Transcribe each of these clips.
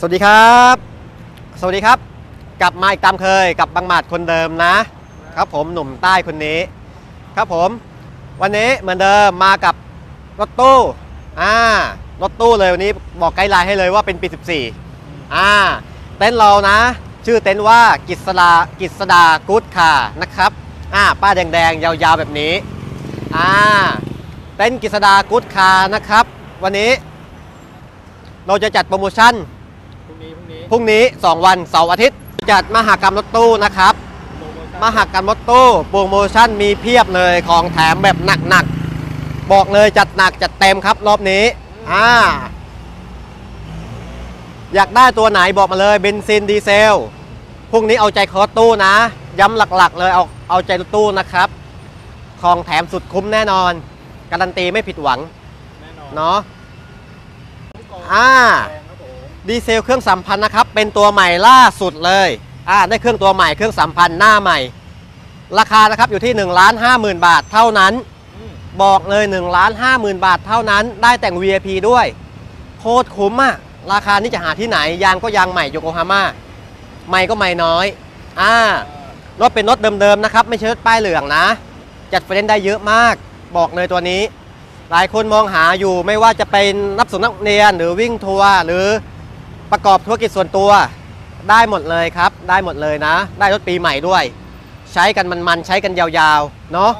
สวัสดีครับ สวัสดีครับ กลับมาอีกตามเคยกับบางหมัดคนเดิมนะ ครับผมหนุ่มใต้คนนี้ ครับผม วันนี้เหมือนเดิมมากับรถตู้อ่ารถตู้เลยวันนี้บอกไกด์ไลน์ให้เลยว่าเป็นปี 14อ่าเต็นท์เรานะ ชื่อเต็นท์ว่ากิษดากิษดากู๊ดคาร์นะครับอ่าป้ายแดงๆ ยาวๆแบบนี้อ่าเต็นท์กิษดากู๊ดคานะครับ วันนี้เราจะจัดโปรโมชั่น พรุ่งนี้พรุ่งนี้ 2 วันเสาร์อาทิตย์ จัดมหากรรมรถตู้นะครับ มหากรรมรถตู้โปรโมชั่นมีเพียบเลยของแถมแบบหนักๆ บอกเลยจัดหนักจัดเต็มครับรอบนี้อ่าอยากได้ตัวไหนบอกมาเลยเบนซินดีเซลพรุ่งนี้เอาใจคอรถตู้นะ ย้ำหลักๆ เลยเอาเอาใจรถตู้นะครับ ของแถมสุดคุ้มแน่นอน การันตีไม่ผิดหวังเนาะอ่า ดีเซลเครื่องสัมพันธ์นะครับ เป็นตัวใหม่ล่าสุดเลย อ่า ได้เครื่องตัวใหม่เครื่องสัมพันธ์หน้าใหม่ ราคานะครับอยู่ที่1นึ่งล้านห้าหมื่นบาทเท่านั้น บอกเลย1นึ่งล้านห้าหมื่นบาทเท่านั้น ได้แต่ง VIP ด้วย โคตรคุ้มอะราคานี้จะหาที่ไหน ยางก็ยางใหม่โยโกฮาม่าไม่ก็ไม่น้อย อ่ารถเป็นรถเดิมๆนะครับ ไม่ใช่รถป้ายเหลืองนะ จัดไฟแนนซ์ได้เยอะมาก บอกเลยตัวนี้ หลายคนมองหาอยู่ไม่ว่าจะเป็นนับส่งนักเรียนหรือวิ่งทัวร์หรือ ประกอบธุรกิจส่วนตัวได้หมดเลยครับ ได้หมดเลยนะ ได้รถปีใหม่ด้วย ใช้กันมันๆใช้กันยาวๆ เนาะ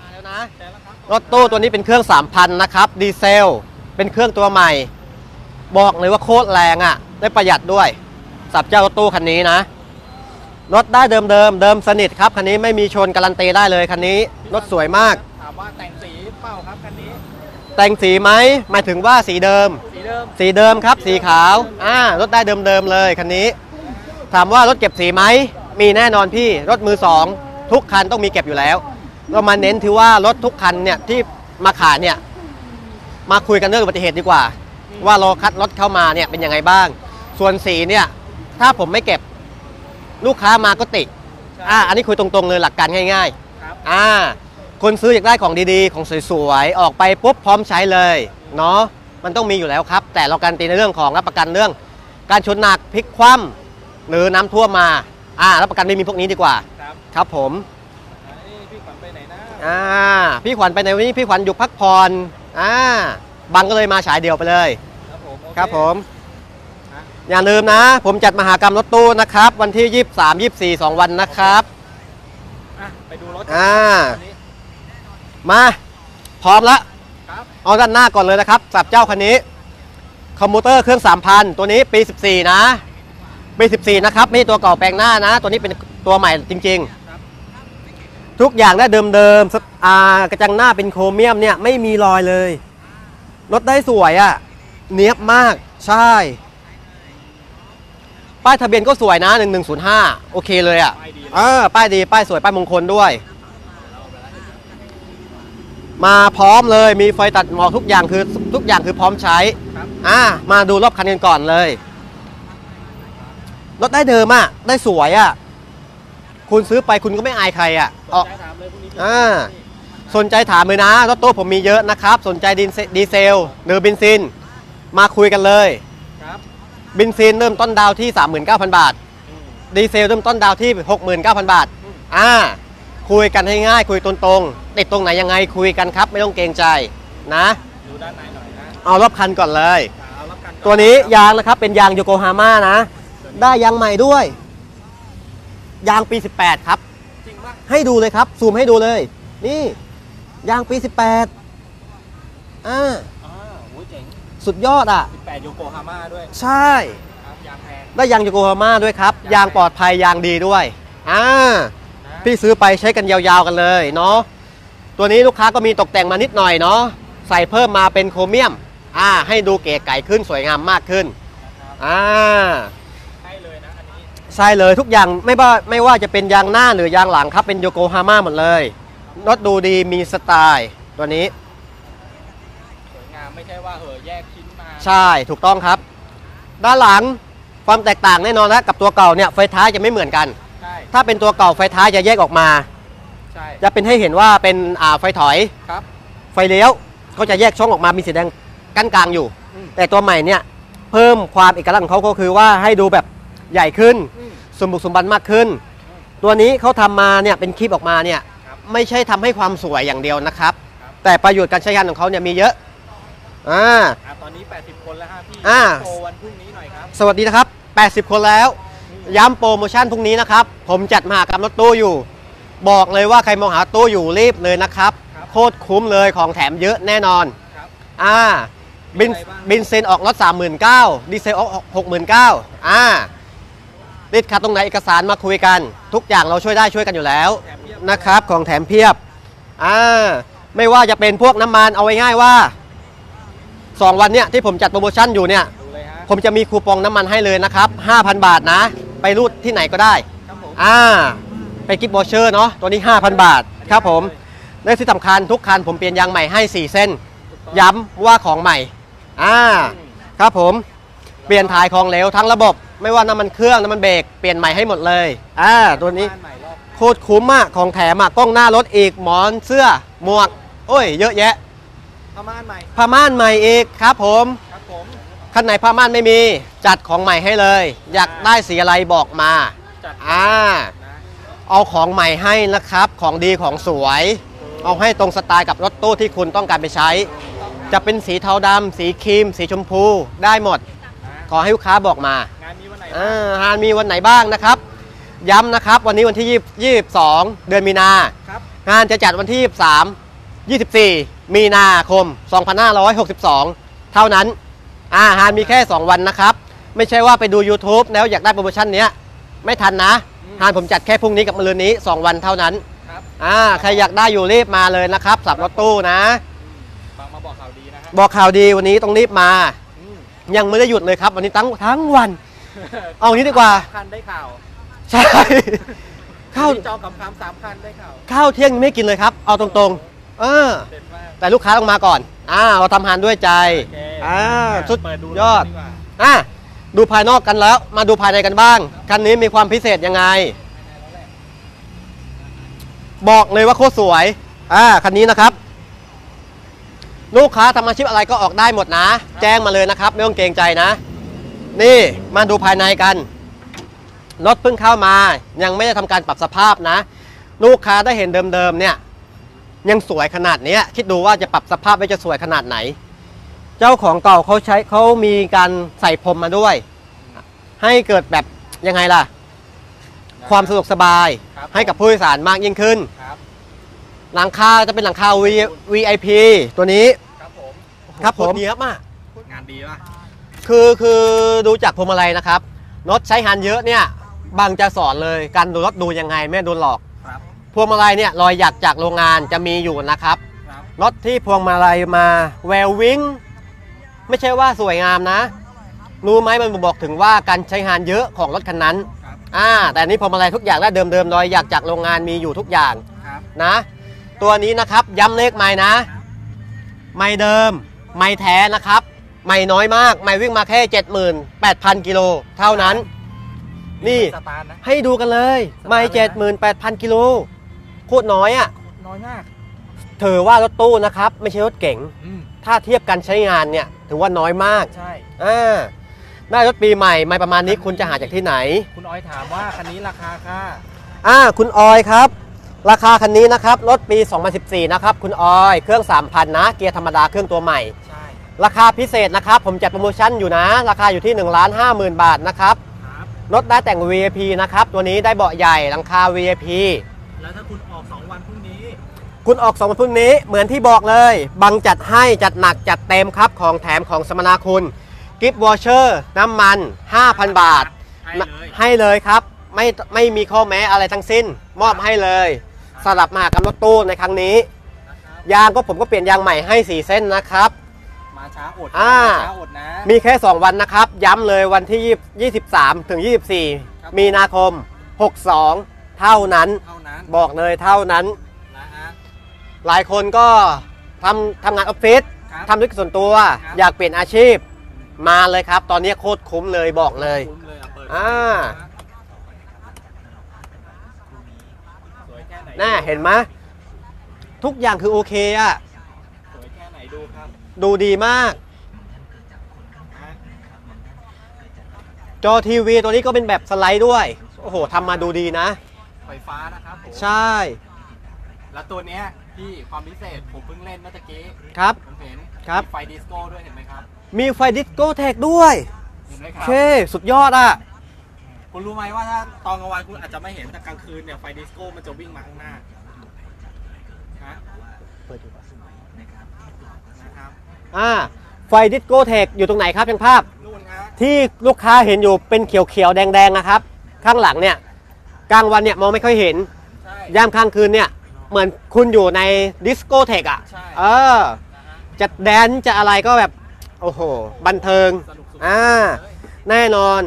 มาแล้วนะใช่แล้วครับรถตู้ตัวนี้เป็นเครื่อง 3,000 นะครับ ดีเซล เป็นเครื่องตัวใหม่ บอกเลยว่าโคตรแรงอะ่ะ ได้ประหยัดด้วยสับเจ้ารถตู้คันนี้นะ รถได้เดิมเดิมๆเดิมสนิทครับ คันนี้ไม่มีชนการันตีได้เลยคันนี้ รถสวยมาก ถามว่าแต่งสีเปล่าครับคันนี้ แต่งสีไหมหมายถึงว่าสีเดิมสี เดิมสีเดิมครับ สีขาวอ่ารถได้เดิมๆเลยคันนี้ ถามว่ารถเก็บสีไหมมีแน่นอนพี่รถมือสองทุกคันต้องมีเก็บอยู่แล้ว เรามาเน้นที่ว่ารถทุกคันเนี่ยที่มาขายเนี่ยมาคุยกันเรื่องอุบัติเหตุดีกว่า ว่าเราคัดรถเข้ามาเนี่ยเป็นยังไงบ้าง ส่วนสีเนี่ยถ้าผมไม่เก็บลูกค้ามาก็ติอ่าอันนี้คุยตรงๆเลยหลักการง่ายๆครับอ่าคนซื้ออยากได้ของดีๆ ของสวยๆ ออกไปปุ๊บพร้อมใช้เลย เนาะ มันต้องมีอยู่แล้วครับ แต่เราการันตีในเรื่องของรับประกันเรื่อง การชนหนักพลิกคว่ำหรือน้ำท่วมมาอ่ารับประกันไม่มีพวกนี้ดีกว่าครับครับผมเอ้ยพี่ขวัญไปไหนนะอ่าพี่ขวัญไปในวันนี้พี่ขวัญอยู่พักผ่อนอ่าบังก็เลยมาฉายเดียวไปเลยครับผมโอเครับผมฮะอย่าลืมนะ ผมจัดมหากรรมรถตู้นะครับ วันที่ 23 24 2 วันนะครับอะไปดูรถอ่าคันนี้มาพร้อมแล้วครับ เอาด้านหน้าก่อนเลยนะครับสับเจ้าคันนี้คอมพิวเตอร์เครื่อง 3,000 ตัวนี้ปี 14 นะ ปี 14 นะครับ ไม่ใช่ตัวเก่าแปลงหน้านะ ตัวนี้เป็นตัวใหม่จริงครับๆทุกอย่างได้เดิมๆสอ่ากระจังหน้าเป็นโครเมียมเนี่ยไม่มีรอยเลย รถได้สวยอะ่ะ เนียบมาก ใช่ ป้ายทะเบียนก็สวยนะ 1105 โอเคเลยอะ่ะป้ายดีเออป้ายดี ป้ายสวย ป้ายมงคลด้วย มาพร้อมเลยมีไฟตัดหมอกทุกอย่างคือทุกอย่างคือพร้อมใช้ครับอ่ามาดูรอบคันกันก่อนเลยรถได้เดิมอะได้สวยอะคุณซื้อไปคุณก็ไม่อายใครอะสออนกใจถามเลยพรุ่งนี้อ่าสนใจถามเลยนะรถตู้ผมมีเยอะนะครับ สนใจดีเซดีเซลหรือเบนซิน มาคุยกันเลยครับเบนซินเริ่มต้นดาวที่ 39,000 บาทอืมดีเซลเริ่มต้นดาวที่ 69,000 บาทอืมอ่า คุยกันให้ง่ายคุยตรงๆติดตรงไหนยังไงคุยกันครับ ไม่ต้องเกรงใจนะดูด้านในหน่อยนะเอารอบคันก่อนเลย เอารับกันก่อตัวนี้ยางนะครับเป็นยางโยโกฮาม่านะ ได้ยางใหม่ด้วย ยางปี 18 ครับ จริงปะให้ดูเลยครับ ซูมให้ดูเลย นี่ ยางปี 18อ่าอ่าโอ้ยเจ๋งสุดยอดอะ 18โยโกฮาม่าด้วยใช่ ครับยางแพงได้ยางโยโกฮาม่าด้วยครับ ยางปลอดภัยยางดีด้วยอ่านะ พี่ซื้อไปใช้กันยาวๆกันเลยเนาะตัวนี้ลูกค้าก็มีตกแต่งมานิดหน่อยเนาะใส่เพิ่มมาเป็นโครเมียมอ่าให้ดูเก๋ไก่ขึ้นสวยงามมากขึ้นนะครับอ่าใช่เลยนะอันนี้ใช่เลยทุกอย่างไม่ว่าไม่ว่าจะเป็นยางหน้าหรือยางหลังครับเป็นโยโกฮาม่าหมดเลยรถดูดีมีสไตล์ตัวนี้สวยงามไม่ใช่ว่าเออแยกชิ้นมาใช่ถูกต้องครับ ด้านหลังความแตกต่างแน่นอนนะกับตัวเก่าเนี่ยไฟท้ายจะไม่เหมือนกันใช่ ถ้าเป็นตัวเก่าไฟท้ายจะแยกออกมา ใช่จะเป็นให้เห็นว่าเป็นอ่าไฟถอย ครับ ไฟเลี้ยวก็จะแยกช่องออกมามีสีแดงกั้นกลางอยู่ อืม แต่ตัวใหม่เนี่ยเพิ่มความเอกลักษณ์ของเขาก็คือว่าให้ดูแบบใหญ่ขึ้น อืม สมบุกสมบันมากขึ้น ตัวนี้เขาทำมาเนี่ยเป็นคลิปออกมาเนี่ยครับไม่ใช่ทำให้ความสวยอย่างเดียวนะครับ ครับ แต่ประโยชน์การใช้งานของเขาเนี่ยมีเยอะอ่า อะตอนนี้ 80 คนแล้วฮะพี่อ่าโปรวันพรุ่งนี้หน่อยครับ สวัสดีนะครับ 80 คนแล้ว ย้ำโปรโมชั่นพรุ่งนี้นะครับ ผมจัดมหากรรมรถตู้อยู่ บอกเลยว่าใครมองหาตู้อยู่รีบเลยนะครับครับโคตรคุ้มเลยของแถมเยอะแน่นอนครับอ่าบินมีอะไรบ้างบินเซนออกรถ39,000ดีเซลออก69,000อ่าติดขัดตรงไหนเอกสารมาคุยกัน ทุกอย่างเราช่วยได้ช่วยกันอยู่แล้วแถมเพียบนะครับ ของแถมเพียบอ่าไม่ว่าจะเป็นพวกน้ำมันเอาไว้ง่ายว่า 2 วันเนี้ยที่ผมจัดโปรโมชั่นอยู่เนี่ยดูเลยฮะผมจะมีคูปองน้ำมันให้เลยนะครับ 5,000 บาทนะ ไปรูดที่ไหนก็ได้ครับผมอ่าไปกิฟต์วอเชอร์เนาะตัวนี้ 5,000 บาทครับผมและที่สำคัญทุกคันผมเปลี่ยนยางใหม่ให้ 4 เส้นถูกต้องย้ำว่าของใหม่อ่าอืมครับผมเปลี่ยนถ่ายของเหลวทั้งระบบ ไม่ว่าน้ำมันเครื่องน้ำมันเบรกเปลี่ยนใหม่ให้หมดเลยอ่าตัวนี้บ้าใหม่รอบโคตรคุ้มมากของแถมอะกล้องหน้ารถอีกหมอนเสื้อหมวก โอ้ย เยอะแยะพม่านใหม่ผ้าม่านใหม่อีกครับผม ครับผมคันไหนผ้าม่านไม่มีจัดของใหม่ให้เลย อยากได้สีอะไรบอกมาจัดอ่านะเอาของใหม่ให้นะครับ ของดีของสวย เอาให้ตรงสไตล์กับรถตู้ที่คุณต้องการไปใช้ จะเป็นสีเทาดำสีครีม สีชมพูได้หมดนะขอให้ลูกค้าบอกมางานมีวันไหนอ่าฮานมีวันไหนบ้างนะครับ ย้ำนะครับวันนี้วันที่20 22เดือนมีนาครับงานจะจัดวันที่ 23 24 มีนาคม 2562 เท่านั้น อาหารมีแค่ 2 วันนะครับ ไม่ใช่ว่าไปดู YouTube แล้วอยากได้โปรโมชั่นเนี้ยไม่ทันนะหานผมจัดแค่พรุ่งนี้กับมะรืนนี้ 2 วันเท่านั้นครับอ่าใครอยากได้อยู่รีบมาเลยนะครับสับรถตู้นะบางมาบอกข่าวดีนะฮะบอกข่าวดีวันนี้ต้องรีบมา อืมยังไม่ได้หยุดเลยครับ วันนี้ทั้งทั้งวัน เอางี้ดีกว่า คันได้ข่าวใช่ ข้าวจองกับคำสามคันได้ข่าวข้าวเที่ยงยังไม่กินเลยครับ เอาตรงๆ เออ เด็ดมากแต่ลูกค้าต้องมาก่อนอ่าเราทำอาหารด้วยใจ โอเค อ่าสุดเปิดดูยอดดีกว่าอะดูภายนอกกันแล้ว มาดูภายในกันบ้าง คันนี้มีความพิเศษยังไง บอกเลยว่าโคตรสวย อ่า คันนี้นะครับ ลูกค้าทำอาชีพอะไรก็ออกได้หมดนะ แจ้งมาเลยนะครับ ไม่ต้องเกรงใจนะ นี่มาดูภายในกัน รถเพิ่งเข้ามา ยังไม่ได้ทำการปรับสภาพนะ ลูกค้าได้เห็นเดิมๆเนี่ย ยังสวยขนาดเนี้ยคิดดูว่าจะปรับสภาพไว้จะสวยขนาดไหน เจ้าของเก่าเขาใช้เขามีการใส่พรมมาด้วย ให้เกิดแบบยังไงล่ะ ความสะดวกสบายครับ ให้กับผู้โดยสารมากยิ่งขึ้น ครับ หลังคาจะเป็นหลังคา V VIP ตัวนี้ครับผมครับผมเนียบมาก งานดีป่ะคือคือดูจากพวงมาลัยนะครับรถใช้งานเยอะเนี่ยบางจะสอนเลยการดูรถดูยังไงไม่โดนหลอกครับ พวงมาลัยเนี่ยรอยหยักจากโรงงานจะมีอยู่นะครับครับ รถที่พวงมาลัยมาแวววิง ไม่ใช่ว่าสวยงามนะ รู้ไหมมันบอกถึงว่าการใช้งานเยอะของรถคันนั้นครับอ่าแต่อันนี้พวงมาลัยทุกอย่างและเดิมๆรอยหยักจากโรงงานมีอยู่ทุกอย่างครับนะ ตัวนี้นะครับย้ำเลขไม้นะ ไม่เดิม ไม่แท้นะครับ ไม่น้อยมาก ไม่วิ่งมาแค่78,000กิโลเท่านั้น นี่สตาร์ทนะให้ดูกันเลย ไม่78,000กิโลโคตรน้อยอะ่ะน้อยมาก ถือว่ารถตู้นะครับ ไม่ใช่รถเก๋งอืมถ้าเทียบกันใช้งานเนี่ยถือว่าน้อยมากใช่ อ่าได้รถปีใหม่ไม่ประมาณนี้คุณจะหาจากที่ไหน คุณออยถามว่าคันนี้ราคาค่าอ่าคุณออยครับ ราคาคันนี้นะครับรถปี 2014 นะครับ คุณออยเครื่อง 3,000 นะ เกียร์ธรรมดาเครื่องตัวใหม่ ใช่ ราคาพิเศษนะครับ ผมจัดโปรโมชั่นอยู่นะ ราคาอยู่ที่1 5 0 0 0 0 บาทนะครับครับ รถได้แต่ง VIP นะครับ ตัวนี้ได้เบาะใหญ่หลังคา VIP แล้วถ้าคุณอ คุณออกสองวันพรุ่งนี้เหมือนที่บอกเลย บังจัดให้จัดหนักจัดเต็มครับของแถมของสมนาคุณ กิฟต์วอเชอร์น้ำมัน 5,000 บาท ให้เลยให้เลยครับ ไม่ไม่มีข้อแม้อะไรทั้งสิ้น มอบให้เลยสำหรับมหากรรมรถตู้ในครั้งนี้นะครับยางก็ผมก็เปลี่ยนยางใหม่ให้ 4 เส้นนะครับ มาช้าอดอ่า มาช้าอดนะ มีแค่ 2 วันนะครับ ย้ำเลยวันที่23 ถึง ครับ 24 มีนาคม 62 เท่านั้น เท่านั้น บอกเลยเท่านั้นนะฮะ หลายคนก็ทำทำงานออฟฟิศครับทำธุรกิจส่วนตัว ครับ อยากเปลี่ยนอาชีพมาเลยครับ ตอนนี้โคตรคุ้มเลยบอกเลย คุ้มเลยอะเปิดอ่า สวยแค่ไหนน่าเห็นไหมทุกอย่างคือโอเคอะสวยแค่ไหนดูครับดูดีมากนะจอทีวีตัวนี้ก็เป็นแบบสไลด์ด้วย โอ้โหทำมาดูดีนะ ไฟฟ้านะครับผมใช่ แล้วตัวเนี้ยพี่ความพิเศษผมเพิ่งเล่นเมื่อตะกี้ครับ ผมเห็นครับ มีไฟดิสโก้ด้วยเห็นไหมครับมีไฟดิสโก้แท็กด้วยเห็นไหมคโอรับเคสุดยอดอะ คุณรู้ไหมว่าถ้าตอนกลางวันคุณอาจจะไม่เห็นแต่กลางคืนเนี่ยไฟดิสโก้มันจะวิ่งมาข้างหน้าฮะนะครับอ่า ไฟดิสโก้แท็กอยู่ตรงไหนครับช่างภาพ นู่นฮะที่ลูกค้าเห็นอยู่เป็นเขียวๆแดงๆนะครับ ข้างหลังเนี่ย กลางวันเนี่ยมองไม่ค่อยเห็น ใช่ยามกลางคืนเนี่ย เหมือนคุณอยู่ในดิสโก้เทคอะ ใช่ เออ นะฮะจะแดนซ์จะอะไรก็แบบ โอ้โห บันเทิง สนุกสุดอ่า เลยแน่นอน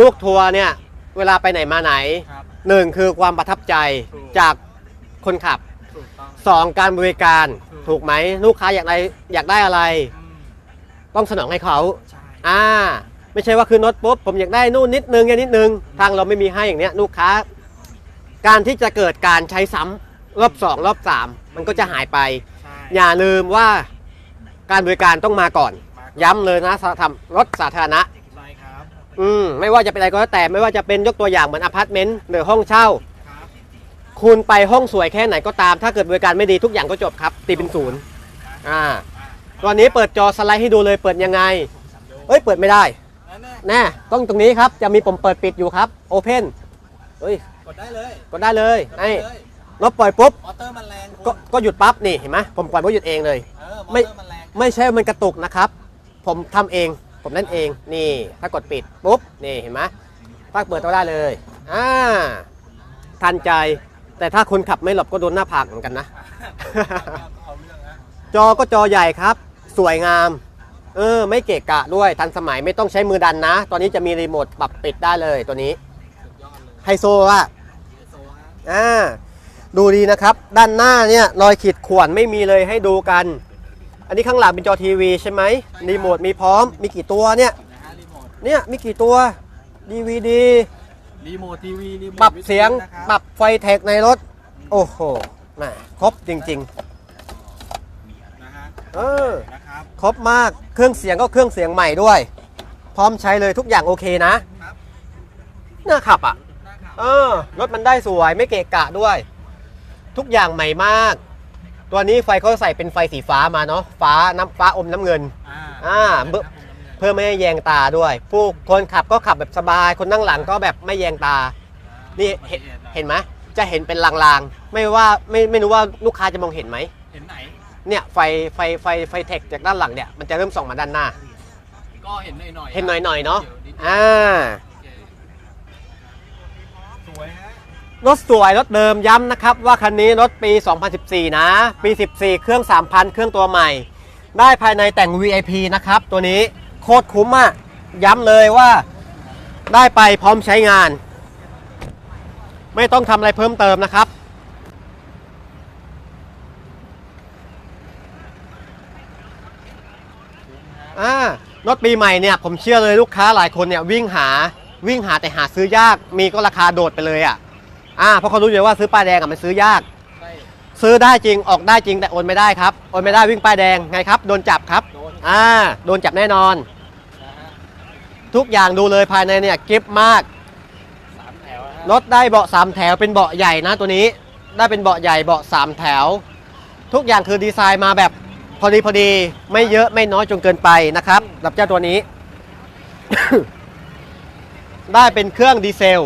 ลูกทัวร์เนี่ย เวลาไปไหนมาไหน ครับ หนึ่งคือความประทับใจถูก จากคนขับถูกต้อง สองการบริการถูก ถูกไหม ลูกค้าอยากได้อยากได้อะไร อืมต้องสนองให้เขา ใช่ อ่า ไม่ใช่ว่าคือรถปุ๊บ ผมอยากได้นู่นนิดนึงอย่างนิดนึง ทางเราไม่มีให้อย่างเนี้ย ลูกค้า การที่จะเกิดการใช้ซ้ำ รอบสองรอบสามมันก็จะหายไป ใช่อย่าลืมว่าการบริการต้องมาก่อนมาก่อน ย้ำเลยนะทำรถสาธารณะ ใช่ครับอืมไม่ว่าจะเป็นอะไรก็แล้วแต่ไม่ว่าจะเป็นยกตัวอย่างเหมือนอพาร์ตเมนต์หรือห้องเช่า ครับคุณไปห้องสวยแค่ไหนก็ตาม ถ้าเกิดบริการไม่ดีทุกอย่างก็จบครับ ตีเป็นศูนย์อ่าอะตอนนี้เปิดจอสไลด์ให้ดูเลยเปิดยังไง เอ้ย เปิดไม่ได้นั่นแน่แน่ต้องตรงนี้ครับ จะมีปุ่มเปิดปิดอยู่ครับโอเพนเฮ้ย กดได้เลย กดได้เลยกดได้นี่เลย รถปล่อยปุ๊บมอเตอร์มันแรงคุณก็ก็หยุดปั๊บนี่เห็นไหมผมปล่อยก็หยุดเองเลย เออมอไม่เตอร์มันแรงไม่ใช่มันกระตุกนะครับ ผมทำเอง ผมเล่นเอง นี่ ถ้ากดปิดปุ๊บ นี่เห็นไหมปักเปิดตัวได้เลย อ่า ทันใจ แต่ถ้าคนขับไม่หลบก็โดนหน้าผากเหมือนกันนะ เอาเรื่องนะจอก็จอใหญ่ครับ สวยงาม เออ ไม่เกะกะด้วย ทันสมัยไม่ต้องใช้มือดันนะ ตอนนี้จะมีรีโมทปรับปิดได้เลยตัวนี้ สุดยอดเลยไฮโซอะ ไฮโซฮะ อ่า ดูดีนะครับ ด้านหน้าเนี่ยรอยขีดข่วนไม่มีเลยให้ดูกัน อันนี้ข้างหลังเป็นจอทีวีใช่ไหมรีโมทมีพร้อม มีกี่ตัวเนี่ยนะฮะรีโมทเนี่ยมีกี่ตัว DVD รีโมททีวีรีโมทปรับเสียงวิทนะครับปรับไฟแท็กในรถ โอ้โหแหมครบจริงนะฮะๆเออนะครับครบมาก เครื่องเสียงก็เครื่องเสียงใหม่ด้วย พร้อมใช้เลยทุกอย่างโอเคนะครับน่าขับอะได้ครับเออ รถมันได้สวยไม่เกะกะด้วย ทุกอย่างใหม่มาก ตัวนี้ไฟเขาใส่เป็นไฟสีฟ้ามาเนาะฟ้าน้ำฟ้าอมน้ำเงินอ่าอ่าเบิ่เพื่อไม่ให้แยงตาด้วย ผู้คนขับก็ขับแบบสบาย คนนั่งหลังก็แบบไม่แยงตา นี่เห็นเห็นไหมจะเห็นเป็นลางๆ ไม่ว่าไม่ไม่รู้ว่าลูกค้าจะมองเห็นไหมเห็นไหน เนี่ยไฟไฟไฟไฟเทคจากด้านหลังเนี่ยมันจะเริ่มส่องมาด้านหน้า ก็เห็นหน่อยๆเห็นหน่อยๆเนาะดี๋ยวดอ่า โอเคสวยฮะ รถสวยรถเดิมย้ำนะครับว่าคันนี้รถปี 2014 นะ ปี 14 เครื่อง 3,000 เครื่องตัวใหม่ ได้ภายในแต่ง VIP นะครับ ตัวนี้โคตรคุ้มอะย้ำเลยว่าได้ไปพร้อมใช้งาน ไม่ต้องทำอะไรเพิ่มเติมนะครับ อ่ารถปีใหม่เนี่ยผมเชื่อเลยลูกค้าหลายคนเนี่ยวิ่งหาวิ่งหาแต่หาซื้อยากมีก็ราคาโดดไปเลยอะ อ่าเพราะเขารู้อยู่ว่าซื้อป้ายแดงอะมันซื้อยาก ใช่ซื้อได้จริงออกได้จริงแต่โอนไม่ได้ครับโอนไม่ได้วิ่งป้ายแดงไงครับโดนจับครับ โดนอ่าโดนจับแน่นอนนะฮะทุกอย่างดูเลยภายในเนี่ยเก็บมาก สามแถวนะฮะรถได้เบาะสามแถวเป็นเบาะใหญ่นะตัวนี้ ได้เป็นเบาะใหญ่เบาะสามแถว ทุกอย่างคือดีไซน์มาแบบพอดีพอดีไม่เยอะไม่น้อยจนเกินไปนะครับสำหรับเจ้าตัวนี้ ได้เป็นเครื่องดีเซล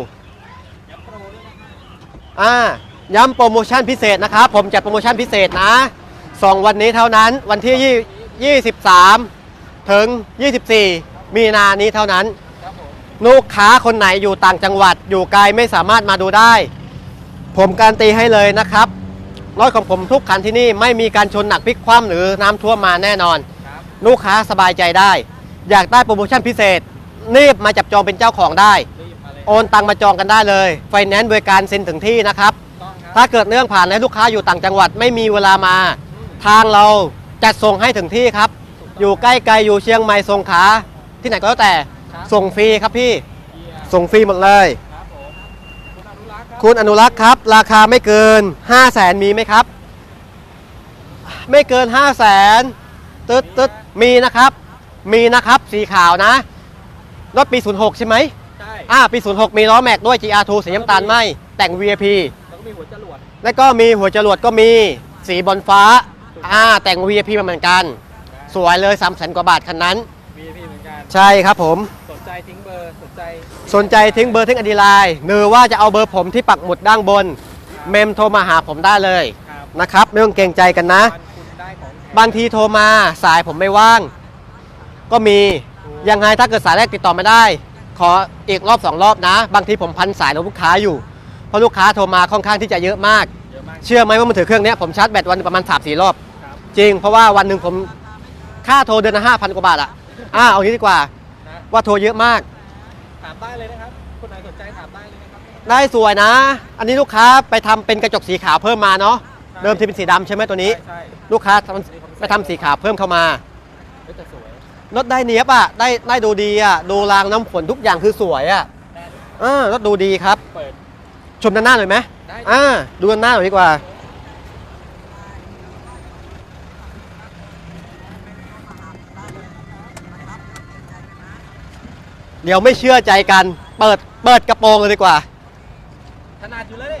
ยับโปรด้วยนะครับ อ่าย้ำโปรโมชั่นพิเศษนะครับ ผมจัดโปรโมชั่นพิเศษนะสองวันนี้เท่านั้นวันที่ 23 ถึง 24 มีนานี้เท่านั้น ลูกค้าคนไหนอยู่ต่างจังหวัดอยู่ไกลไม่สามารถมาดูได้ ผมการนตีให้เลยนะครับรถของผมทุกคันที่นี่ไม่มีการชนหนักพลิกคว่ำหรือน้ำท่วมมาแน่นอน ลูกค้าสบายใจได้ อยากได้โปรโมชั่นพิเศษรีบมาจับจองเป็นเจ้าของได้ โอนตังมาจองกันได้เลย ไฟแนนซ์บริการเซ็นถึงที่นะครับต้องครับถ้าเกิดเรื่องผ่านแล้วลูกค้าอยู่ต่างจังหวัดไม่มีเวลามา ทางเราจัดส่งให้ถึงที่ครับ อยู่ใกล้ไกลอยู่เชียงใหม่สงขลาที่ไหนก็แล้วแต่ครับส่งฟรีครับพี่เยี่ยมส่งฟรีหมดเลยครับผมคุณอนุรักษ์ครับคุณอนุรักษ์ครับ ราคาไม่เกิน 5 0 0แสนมีไหมครับ ไม่เกิน 5 0 0แสนตึ๊ดตึ๊ดมีนะครับ มีนะครับ สีขาวนะ รถปี 06 ใช่ไหมใช่ อ่าปี 06 มีล้อแม็กด้วย GR2 สีน้ำตาลไหมแต่ง VIP แล้วก็มีหัวจรวดแล้วก็มีหัวจรวดก็มีสีบอลฟ้าอ่าแต่ง VIP มาเหมือนกัน สวยเลย3 0 0 0 0 0กว่าบาทคันนั้น VIP เหมือนกัน ใช่ครับผม สนใจทิ้งเบอร์ สนใจ สนใจทิ้งเบอร์ทิ้งอดีไลน์หรือว่าจะเอาเบอร์ผมที่ปักหมุดด้านบน เมมโทรมาหาผมได้เลยครับนะครับไม่ต้องเกรงใจกันนะวันคุณได้ของแถมบางทีโทรมาสายผมไม่ว่าง ก็มียังไงถ้าเกิดสายแรกติดต่อไม่ได้ ขออีกรอบสองรอบนะ บางทีผมพันสายลูกค้าอยู่ เพราะลูกค้าโทรมาค่อนข้างที่จะเยอะมาก เยอะมาก เชื่อไหมว่ามือถือเครื่องเนี้ยผมชาร์จแบตวันหนึ่งประมาณ3าสี่รอบ ครับ จริง เพราะว่าวันหนึ่งผมค่าโทรเดือนละห้าพันกว่าบาทอะอ่าเอางี้ดีกว่า นะ ว่าโทรเยอะมาก ถามได้เลยนะครับคนไหนสนใจถามได้เลยนะครับ ได้สวยนะ อันนี้ลูกค้าไปทำเป็นกระจกสีขาวเพิ่มมาเนาะ เดิมที่เป็นสีดำใช่ไหมตัวนี้ ใช่ใช่ลูกค้าทำไปทำสีขาวเพิ่มเข้ามา เฮ้ยแต่สวย รถได้เนี้ยบอะได้ได้ดูดีอะดูรางน้ำฝนทุกอย่างคือสวยอะแน่นเออรถดูดีครับ เปิด ชมด้านหน้าหน่อยไหมได้ อ่า ดูด้านหน้าหน่อยดีกว่า เดี๋ยวไม่เชื่อใจกัน เปิด เปิดกระโปรงเลยดีกว่า ขนาดอยู่เลย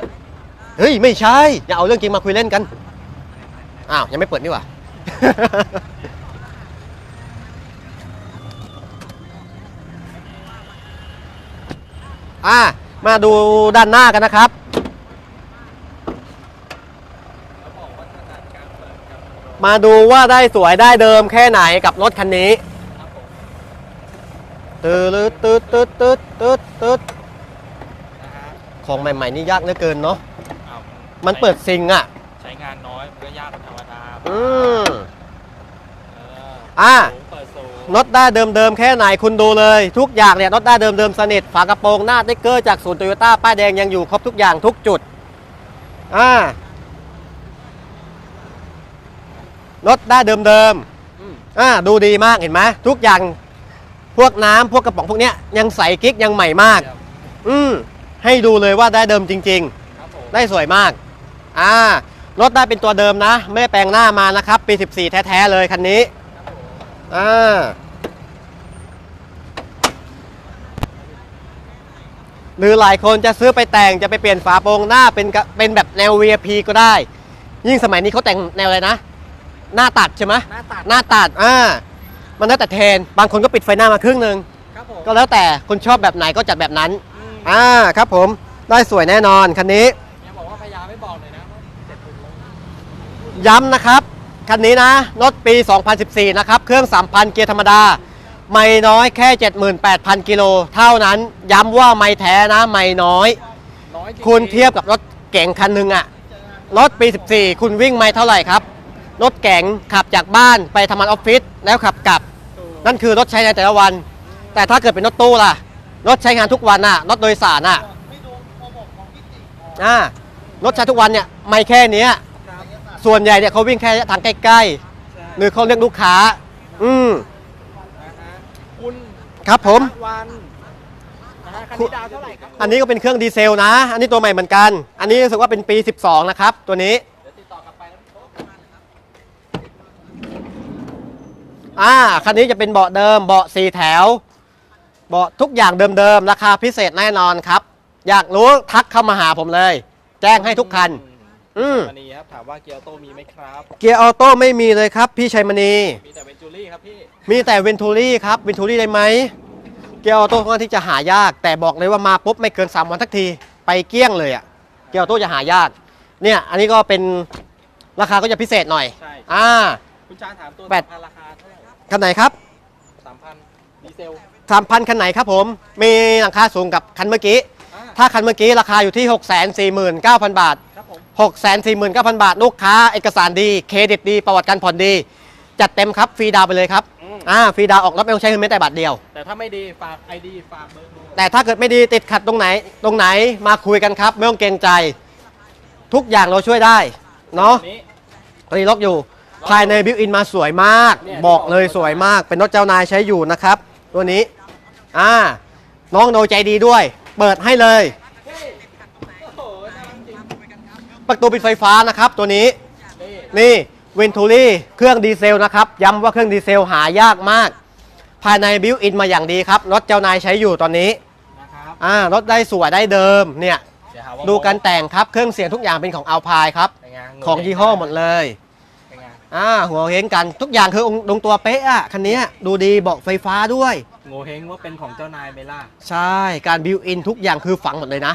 เฮ้ย ไม่ใช่ อย่าเอาเรื่องจริงมาคุยเล่นกัน อ้าว ยังไม่เปิดนี่หว่า อ่ามาดูด้านหน้ากันนะครับแล้วบอกว่าขนาดการเปิดกับ มาดูว่าได้สวยได้เดิมแค่ไหนกับรถคันนี้ครับผมตืดตืดตืดตืดตืดตืดนะฮะของใหม่ๆนี่ยากเหลือเกินเนาะอ้าวมันเปิดซิงอะ ใช้งานน้อยมันก็ยากเป็นธรรมดาอืมเอ ออ่าสูงเปิดสูงรถได้เดิมๆแค่ไหนคุณดูเลย ทุกอย่างเนี่ยรถได้เดิมๆสนิทฝากระโปรงหน้าติ๊กเกอร์จากศูนย์โตโยต้าป้ายแดงยังอยู่ครบทุกอย่างทุกจุดอ่ารถได้เดิมอืมๆอ่าดูดีมากเห็นไหมทุกอย่างพวกน้ำพวกกระป๋องพวกเนี้ยยังใสกิ๊กยังใหม่มากเดี๋ยวอืมให้ดูเลยว่าได้เดิมจริงครับผมๆได้สวยมาก อ่ารถได้เป็นตัวเดิมนะ ไม่ได้แปลงหน้ามานะครับ ปี 14 แท้ ๆ เลยคันนี้ครับผม อ่าหรือหลายคนจะซื้อไปแต่งจะไปเปลี่ยนฝาโปรงหน้าเป็นกะเป็นแบบแนว VIP ก็ได้ ยิ่งสมัยนี้เขาแต่งแนวอะไรนะ หน้าตัดใช่ไหมหน้าตัด หน้าตัดอ่ามันแล้วแต่เทรนด์บางคนก็ปิดไฟหน้ามาครึ่งหนึ่งครับผมก็แล้วแต่คนชอบแบบไหนก็จัดแบบนั้น อืมอ่าครับผมได้สวยแน่นอนคันนี้ เนี่ยบอกว่าพยายามไม่บอกเลยนะว่าเจ็ดหมื่นโลย้ำนะครับ คันนี้นะรถปี 2014 นะครับ เครื่อง 3,000 เกียร์ธรรมดา ไม่น้อยแค่ 78,000 กิโล เท่านั้น ย้ำว่าไม่แท้นะ ไม่น้อยน้อยจริงๆคุณเทียบกับรถเก๋งคันหนึ่งอะรถปี 14 คุณวิ่งไม่เท่าไหร่ครับ รถเก๋งขับจากบ้านไปทำงานออฟฟิศแล้วขับกลับถูกนั่นคือรถใช้ในแต่ละวัน แต่ถ้าเกิดเป็นรถตู้ล่ะ รถใช้งานทุกวันน่ะรถโดยสารน่ะอ่ารถใช้ทุกวันเนี่ยไม่แค่เนี้ยครับ ส่วนใหญ่เนี่ยเขาวิ่งแค่ทางใกล้ใช่ๆหรือเขาเรียกลูกค้า อืมนะฮะคุณครับผมวันนะฮะคันนี้ดาวเท่าไหร่ครับอันนี้ก็เป็นเครื่องดีเซลนะ อันนี้ตัวใหม่เหมือนกัน อันนี้รู้สึกว่าเป็นปี 12 นะครับ ตัวนี้เดี๋ยวติดต่อกลับไปแล้วพี่โต๊ะอ่าคันนี้จะเป็นเบาะเดิมเบาะสี่แถว เบาะทุกอย่างเดิมๆ ราคาพิเศษแน่นอนครับ อยากรู้ทักเข้ามาหาผมเลย แจ้งให้ทุกคัน อืมวันนี้ครับถามว่าเกียร์ออโต้มีไหมครับ เกียร์ออโต้ไม่มีเลยครับ พี่ชัยมณี มีแต่เวนจูรี่ครับพี่ มีแต่เวนทูรี่ครับเวนทูรี่ได้ไหม เกียร์ออโต้ค่อนข้างที่จะหายาก แต่บอกเลยว่ามาปุ๊บไม่เกิน 3 วันทักที ไปเกลี้ยงเลยอะเกียร์ออโต้จะหายาก เนี่ย อันนี้ก็เป็นราคาก็จะพิเศษหน่อย ใช่ อ่า คุณชาญถามตัวแปดสำคัญราคาเท่าไหร่คันไหนครับสามพันดีเซล3,000คันไหนครับผม มีหลังคาสูงกับคันเมื่อกี้ อ่าถ้าคันเมื่อกี้ราคาอยู่ที่ 649,000 บาท ครับผม649,000 บาท ลูกค้าเอกสารดี เครดิตดี ประวัติการผ่อนดี จัดเต็มครับ ฟรีดาวน์ไปเลยครับ อืม อ่า ฟรีดาวน์ออกรถไม่ต้องใช้เงินแม้แต่บาทเดียว แต่ถ้าไม่ดีฝากไอดีฝากเบอร์โทรแต่ถ้าเกิดไม่ดีติดขัดตรงไหน ตรงไหนมาคุยกันครับ ไม่ต้องเกรงใจ ทุกอย่างเราช่วยได้ เนาะ นี้ ตอนนี้ล็อกอยู่ ภายในบิวอินมาสวยมาก เนี่ยบอกเลยสวยมาก เป็นรถเจ้านายใช้อยู่นะครับ ตัวนี้ อ่า น้องโนใจดีด้วย เปิดให้เลย ประตูปิดไฟฟ้านะครับตัวนี้นี่นี่เวนทูรี่เครื่องดีเซลนะครับ ย้ำว่าเครื่องดีเซลหายากมาก ภายในบิวอินมาอย่างดีครับ รถเจ้านายใช้อยู่ตอนนี้นะครับอ่ารถได้สวยได้เดิมเนี่ยเดี๋ยวหาว่าดูการแต่งครับเครื่องเสียงทุกอย่างเป็นของอัลพายครับเป็นไงของยี่ห้อหมดเลยเป็นไงอ่าหัวเฮงกันทุกอย่างคือลงตัวเป๊ะอะคันนี้ดูดีเบาะไฟฟ้าด้วยโงเฮงว่าเป็นของเจ้านายเมล่าใช่การบิวอินทุกอย่างคือฝังหมดเลยนะ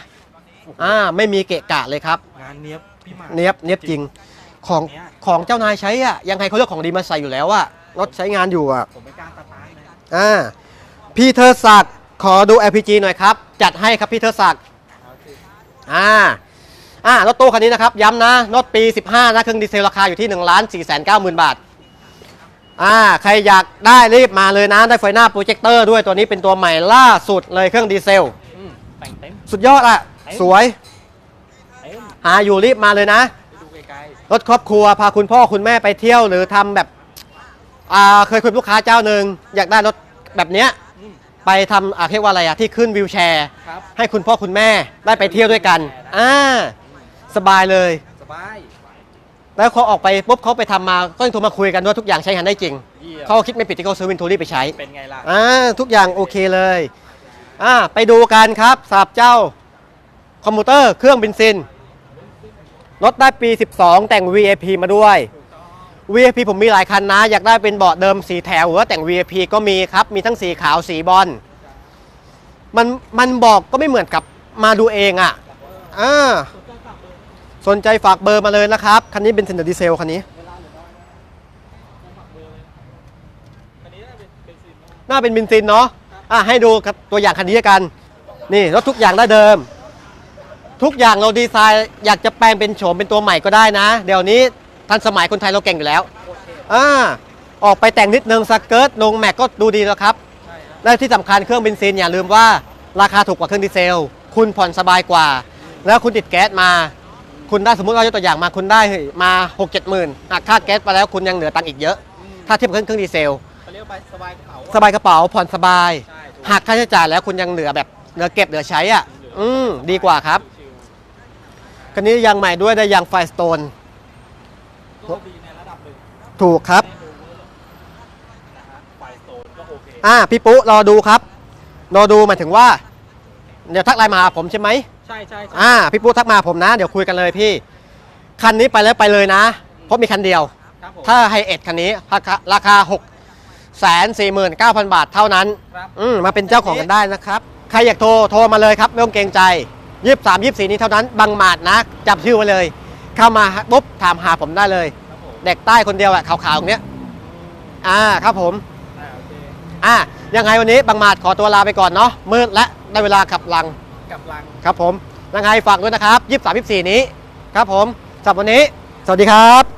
อ่าไม่มีเกะกะเลยครับ งานเนี้ยบพี่หมากเนียบเนียบจริงของเนี่ย ของเจ้านายใช้อะยังไงเขาเลือกของดีมาใส่อยู่แล้วอะรถใช้งานอยู่อะผมไม่กล้าสตาร์ทเลยอ่าพี่เธอศักดิ์ขอดู LPG หน่อยครับ จัดให้ครับพี่เธอศักดิ์เอาสิอ่าอ่ารถตู้คันนี้นะครับ ย้ำนะรถปี 15 นะเครื่องดีเซลราคาอยู่ที่1 4 9 0 0 0 0 บาทอ่าใครอยากได้รีบมาเลยนะ ได้ไฟหน้าโปรเจคเตอร์ด้วยตัวนี้เป็นตัวใหม่ล่าสุดเลยเครื่องดีเซล อืมแต่งเต็มสุดยอดอะ สวยเต็มหาอยู่รีบมาเลยนะไปดูไกลรถครอบครัวพาคุณพ่อคุณแม่ไปเที่ยวหรือทำแบบอ่าเคยคุยกับลูกค้าเจ้าหนึ่งอยากได้รถแบบเนี้ยๆอืมไปทำอ่าเรียกว่าอะไรอะที่ขึ้นวิวแชร์ครับให้คุณพ่อคุณแม่ได้ไปเที่ยวด้วยกันอ่าสบายเลยสบายแล้วเขาออกไปปุ๊บเขาไปทำมาก็ยังโทรมาคุยกันว่าทุกอย่างใช้งานได้จริงเยี่ยมเขาคิดไม่ผิดที่เขาซื้อวินทูรี่ไปใช้เป็นไงล่ะอ่าทุกอย่างโอเคเลยอ่าไปดูกันครับสำหรับเจ้า คอมพิวเตอร์เครื่องเบนซินรถได้ปี 12 แต่ง VIP มาด้วย VIP ผมมีหลายคันนะ อยากได้เป็นเบาะเดิมสีแถวหรือว่าแต่ง VIP ก็มีครับ มีทั้งสีขาวสีบอลมันมันบอกก็ไม่เหมือนกับมาดูเองอะ่ะอ่าสนใจฝากเบอร์มาเลยนะครับ คันนี้เป็นเซนเดอร์ดีเซลคันนี้น่าเป็นเบนซินเนาะอะให้ดูครับตัวอย่างคันนี้กัน นี่รถทุกอย่างได้เดิม ทุกอย่างเราดีไซน์อยากจะแปลงเป็นโฉมเป็นตัวใหม่ก็ได้นะ เดี๋ยวนี้ทันสมัยคนไทยเราเก่งอยู่แล้วอ่าออกไปแต่งนิดนึงสเกิร์ตลงแม็กก็ดูดีแล้วครับและที่สำคัญเครื่องเบนซินอย่าลืมว่าราคาถูกกว่าเครื่องดีเซล คุณผ่อนสบายกว่า แล้วคุณติดแก๊สมา คุณได้สมมติเรายกตัวอย่างมาคุณได้มา6 7หมื่นหักค่าแก๊สไปแล้วคุณยังเหลือตังค์อีกเยอะ ถ้าเทียบกับเครื่องดีเซลเขาเรียกว่าสบายกระเป๋าสบายกระเป๋าผ่อนสบายใช่ถูกหักค่าใช้จ่ายแล้วคุณยังเหลือแบบเหลือเก็บเหลือใช้อะ อืมดีกว่าครับชิว คันนี้ยางใหม่ด้วยได้ยางไฟสโตนๆก็ดีในระดับหนึ่งถูกครับนะฮะไฟโซนก็โอเคอ่าพี่ปุ๊รอดูครับ รอดูหมายถึงว่า เดี๋ยวทักไลน์มาหาผมใช่ไหม ใช่ใช่ใช่อ่าพี่ปุ๊ทักมาผมนะ เดี๋ยวคุยกันเลยพี่ คันนี้ไปแล้วไปเลยนะ เพราะมีคันเดียว ครับผมถ้าไฮเอ็ดคันนี้ราคาราคา6 4 9 0 0 0 บาทเท่านั้น ครับ อืมมาเป็นเจ้าของกันได้นะครับ ใครอยากโทร โทรมาเลยครับ ไม่ต้องเกรงใจ ยี่สามยี่สี่นี้เท่านั้นบังหมาดนะจับชื่อไว้เลย เข้ามาปุ๊บถามหาผมได้เลยครับผมเด็กใต้คนเดียวอะขาวๆอย่างเนี้ยอ่าครับผมอ่าโอเคอ่ายังไงวันนี้บังหมาดขอตัวลาไปก่อนเนาะมืดและได้เวลาขับลังกับลังครับผมยังไงฝากด้วยนะครับยี่สามยี่สี่นี้ ครับผมสำหรับวันนี้ สวัสดีครับ